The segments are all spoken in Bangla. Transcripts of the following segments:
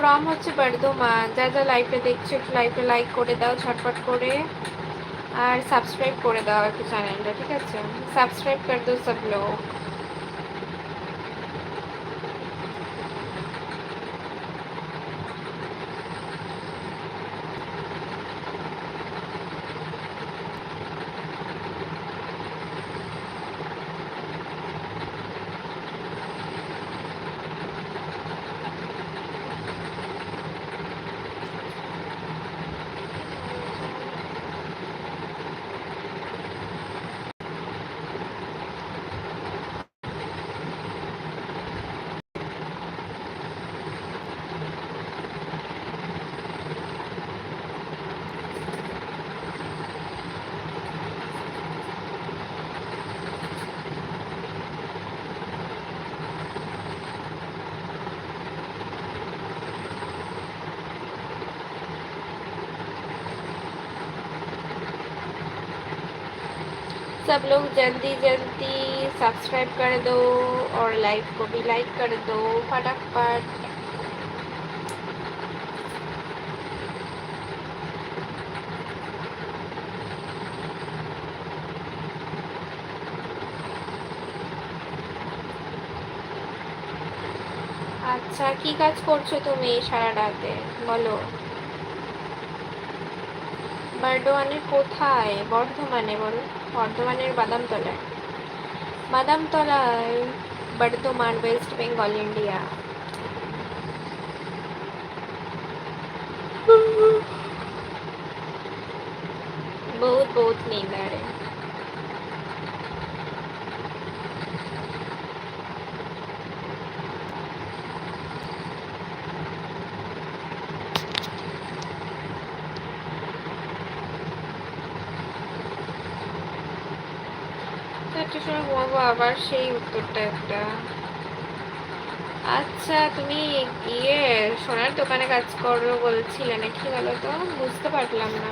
ফ্রম হচ্ছে বর্ধমান যা যা লাইভে দেখছ একটু লাইভে লাইক করে দাও ছটফট করে। আর সাবস্ক্রাইব করে দাও একটু চ্যানেলটা ঠিক আছে? সাবস্ক্রাইব করে দাও সব লোক। सब लोग जल्दी जल्दी सब्सक्राइब कर दो और लाइव को भी लाइक कर दो फटाफट আচ্ছা কি কাজ করছো তুমি সারা রাতে বলো বর্ধমানের কোথায় বর্ধমানে বলো বর্ধমানের বাদামতলায় বাদামতলায় বর্ধমান ওয়েস্ট বেঙ্গল ইন্ডিয়া बहुत बहुत नींद आ रही চারটের সময় ঘুমাবো আবার সেই উত্তরটা একটা। আচ্ছা তুমি ইয়ে সোনার দোকানে কাজ করো বলছিলে, নাকি গেল তো? বুঝতে পারলাম না।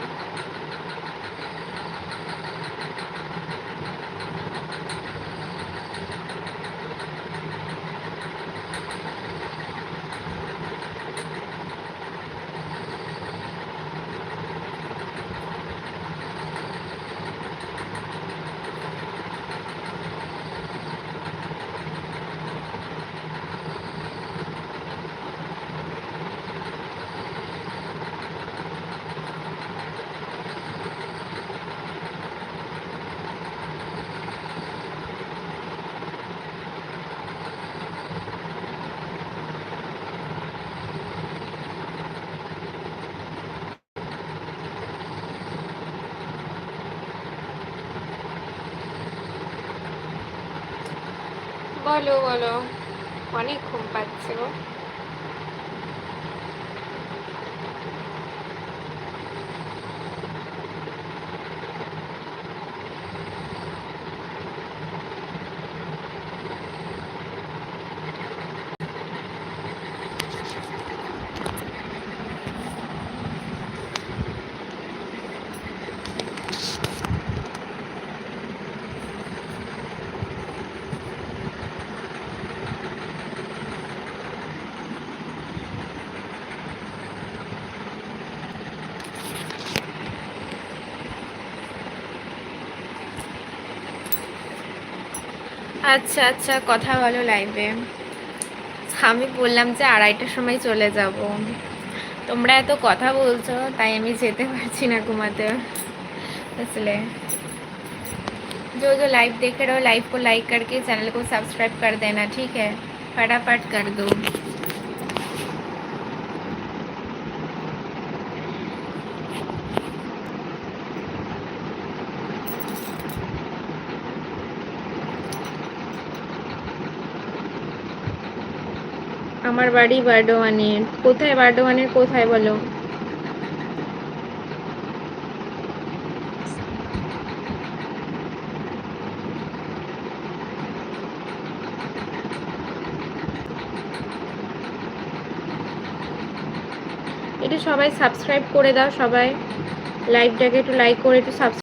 বলো বলো। অনেক ঘুম পাচ্ছে গো। আচ্ছা আচ্ছা কথা বলো লাইভে আমি বললাম যে আড়াইটার সময় চলে যাব তোমরা এত কথা বলছো তাই আমি যেতে পারছি না ঘুমাতে বুঝলে जो जो लाइव देख रहे हो लाइव को लाइक करके चैनल को सब्सक्राइब कर देना ठीक है फटाफट कर दो আমার বাড়ি বার্ডোয়ানের কোথায় বার্ডোয়ানের কোথায় বলো? এটা সবাই সাবস্ক্রাইব করে দাও, সবাই। লাইভটাকে একটু লাইক করে, একটু সাবস্ক্রাইব